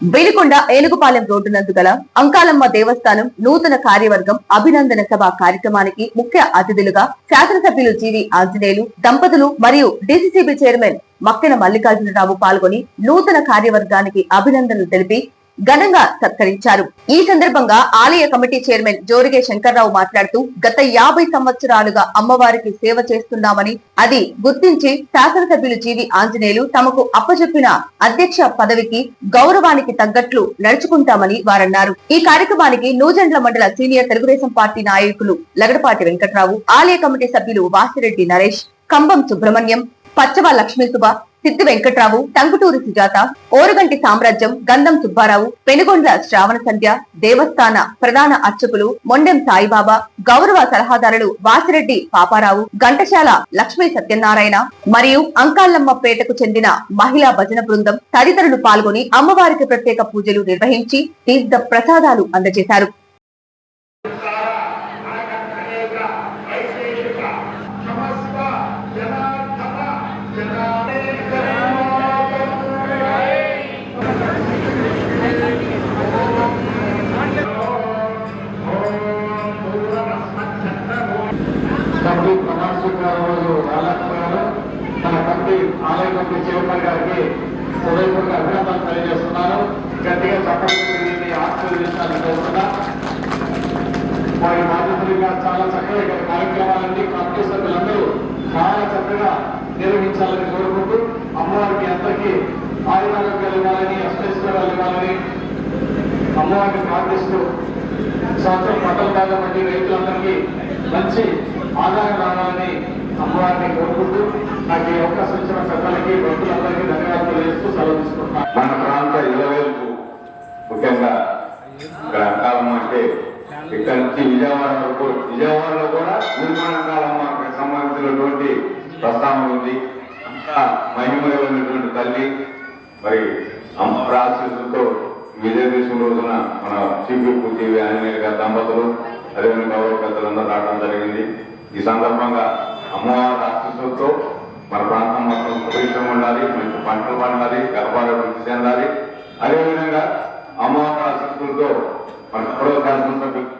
Velikonda Enugupalem road నందు గల అంకాలమ్మ దేవస్థానం నూతన కార్యవర్గం అభినందన సభ కార్యక్రమానికి ముఖ్య అతిథులుగా శాసనసభ్యులు జీవి ఆంజనేయులు దంపతులు మరియు డిసిసిబి చైర్మన్ మక్కెన మల్లికార్జునరావు పాల్గొని నూతన కార్యవర్గానికి అభినందనలు తెలిపి ఘనంగా సత్కరించారు. ఈ సందర్భంగా ఆలయ కమిటీ చైర్మన్ జోరిగే శంకర్రావు మాట్లాడుతూ గత యాభై సంవత్సరాలుగా అమ్మవారికి సేవ చేస్తున్నామని అది గుర్తించి శాసనసభ్యులు జీవి ఆంజనేయులు తమకు అప్పచెప్పిన అధ్యక్ష పదవికి గౌరవానికి తగ్గట్లు నడుచుకుంటామని వారన్నారు. ఈ కార్యక్రమానికి నూజెండ్ల మండల సీనియర్ తెలుగుదేశం పార్టీ నాయకులు లగడపాటి వెంకట్రావు ఆలయ కమిటీ సభ్యులు వాసిరెడ్డి నరేష్ కంబం సుబ్రహ్మణ్యం పచ్చవ లక్ష్మీసుబ సిద్ధి వెంకట్రావు టంగుటూరి సుజాత ఓరుగంటి సామ్రాజ్యం గంధం సుబ్బారావు పెనుగొండ్ల శ్రావణ సంధ్య దేవస్థాన ప్రధాన అర్చకులు మొండెం సాయిబాబా గౌరవ సలహాదారులు వాసిరెడ్డి పాపారావు ఘంటశాల లక్ష్మీ సత్యనారాయణ మరియు అంకాలమ్మ పేటకు చెందిన మహిళా భజన బృందం తదితరులు పాల్గొని అమ్మవారికి ప్రత్యేక పూజలు నిర్వహించి తీర్థ ప్రసాదాలు అందజేశారు Yeah. వైశేషిక సమస్త జనార్దన ప్రమాణ స్వీకారం రోజు రాలేకపోయారు తన కమిటీ ఆలయ కమిటీ చైర్మన్ గారికి హృదయపూర్వక అభినందనలు తెలియజేస్తున్నాను గట్టిగా చక్కటి ఆశీర్వదించాలని కోరుతున్నా. వారి బాధ్యతలుగా చాలా చక్కగా ఇక్కడ కార్యక్రమాలన్నీ కమిటీ సభ్యులందరూ చాలా చక్కగా నిర్వహించాలని కోరుకుంటూ అమ్మవారికి అందరికీ ఆయుధాలకు ఇవ్వాలని అష్టైశ్వర్యాలు ఇవ్వాలని అమ్మవారిని ప్రార్థిస్తూ సంవత్సరం పంటలు బాగా పండి రైతులందరికీ మంచి ఆదాయం రావాలని అమ్మవారిని కోరుకుంటూ నాకు ఈ అవకాశం ఇచ్చిన సభలకి భక్తులందరికీ ధన్యవాదాలు తెలియజేస్తూ సెలవు తీసుకుంటున్నాను. మన ప్రాంత ఇలవేల్పు ముఖ్యంగా ఇక్కడ అంకాలమ్మ అంటే ఇక్కడ నుంచి విజయవాడ వరకు విజయవాడలో కూడా నిర్మాణ కాలమ్మకి సంబంధించినటువంటి ప్రస్తావన ఉంది. అంతా మహిమమైనటువంటి తల్లి. మరి అమ్మ ఆశీస్సులతో విజయదశమి రోజున మన చీపీ టీవీ ఆంజనేయులు గారి దంపతులు అదేవిధంగా గౌరవ పెద్దలందరూ రావడం జరిగింది. ఈ సందర్భంగా అమ్మవారి ఆశీస్సులతో మన ప్రాంతం మొత్తం సుభిక్షం ఉండాలి మంచి పంటలు పండాలి గర్భాలు గర్భాభివృద్ధి చెందాలి. అదేవిధంగా అమ్మవారి ఆశీస్సులతో మన గౌరవ శాసనసభ్యులు